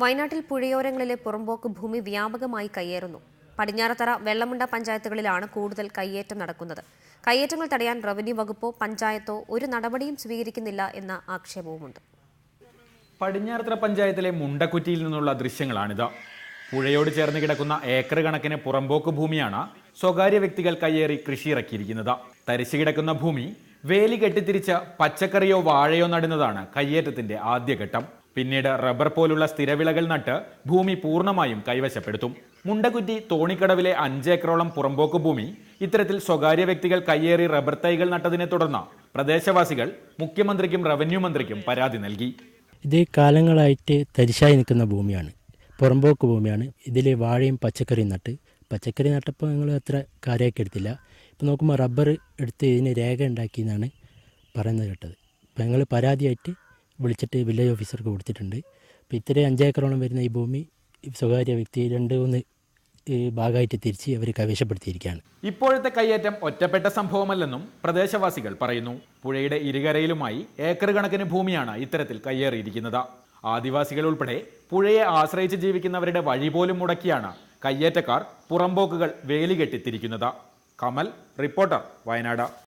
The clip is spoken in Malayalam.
വയനാട്ടിൽ പുഴയോരങ്ങളിലെ പുറമ്പോക്ക് ഭൂമി വ്യാപകമായി കയ്യേറുന്നു. പടിഞ്ഞാറത്തറ വെള്ളമുണ്ട പഞ്ചായത്തുകളിലാണ് കൂടുതൽ കയ്യേറ്റം നടക്കുന്നത്. കയ്യേറ്റങ്ങൾ തടയാൻ റവന്യൂ വകുപ്പോ പഞ്ചായത്തോ ഒരു നടപടിയും സ്വീകരിക്കുന്നില്ല എന്ന ആക്ഷേപവുമുണ്ട്. പടിഞ്ഞാറത്തറ പഞ്ചായത്തിലെ മുണ്ടക്കുറ്റിയിൽ നിന്നുള്ള ദൃശ്യങ്ങളാണിത്. പുഴയോട് ചേർന്ന് കിടക്കുന്ന ഏക്കർ കണക്കിന് പുറമ്പോക്ക് ഭൂമിയാണ് സ്വകാര്യ വ്യക്തികൾ കയ്യേറി കൃഷിയിറക്കിയിരിക്കുന്നത്. തരിശു കിടക്കുന്ന ഭൂമി വേലി കെട്ടിത്തിരിച്ച് പച്ചക്കറിയോ വാഴയോ നടുന്നതാണ് കയ്യേറ്റത്തിന്റെ ആദ്യഘട്ടം. പിന്നീട് റബ്ബർ പോലുള്ള സ്ഥിരവിളകൾ നട്ട് ഭൂമി പൂർണമായും കൈവശപ്പെടുത്തും. മുണ്ടകുറ്റി തോണിക്കടവിലെ അഞ്ചേക്കറോളം പുറമ്പോക്ക് ഭൂമി ഇത്തരത്തിൽ സ്വകാര്യ വ്യക്തികൾ കയ്യേറി റബ്ബർ തൈകൾ നട്ടതിനെ തുടർന്ന് പ്രദേശവാസികൾ മുഖ്യമന്ത്രിക്കും റവന്യൂ മന്ത്രിക്കും പരാതി നൽകി. ഇത് കാലങ്ങളായിട്ട് തരിശായി നിൽക്കുന്ന ഭൂമിയാണ്. പുറമ്പോക്ക് ഭൂമിയാണ്. ഇതിൽ വാഴയും പച്ചക്കറിയും നട്ട്. പച്ചക്കറി നട്ടപ്പോൾ ഞങ്ങൾ അത്ര കാര്യമാക്കി എടുത്തില്ല. ഇപ്പോൾ നോക്കുമ്പോൾ റബ്ബർ എടുത്ത് ഇതിന് രേഖ ഉണ്ടാക്കി എന്നാണ് പറയുന്നത് കേട്ടത്. അപ്പോൾ ഞങ്ങൾ പരാതിയായിട്ട് വിളിച്ചിട്ട് വില്ലേജ് ഓഫീസർക്ക് കൊടുത്തിട്ടുണ്ട്. അപ്പോൾ ഇത്രയും അഞ്ചേക്കറോളം വരുന്ന ഈ ഭൂമി സ്വകാര്യ വ്യക്തി രണ്ട് മൂന്ന് ഭാഗമായിട്ട് തിരിച്ച് അവർ കൈവശപ്പെടുത്തിയിരിക്കുകയാണ്. ഇപ്പോഴത്തെ കയ്യേറ്റം ഒറ്റപ്പെട്ട സംഭവമല്ലെന്നും പ്രദേശവാസികൾ പറയുന്നു. പുഴയുടെ ഇരുകരയിലുമായി ഏക്കർ കണക്കിന് ഭൂമിയാണ് ഇത്തരത്തിൽ കയ്യേറിയിരിക്കുന്നത്. ആദിവാസികൾ ഉൾപ്പെടെ പുഴയെ ആശ്രയിച്ച് ജീവിക്കുന്നവരുടെ വഴി പോലും മുടക്കിയാണ് കയ്യേറ്റക്കാർ പുറമ്പോക്കുകൾ വേലികെട്ടിത്തിരിക്കുന്നത് കമൽ റിപ്പോർട്ടർ വയനാട്.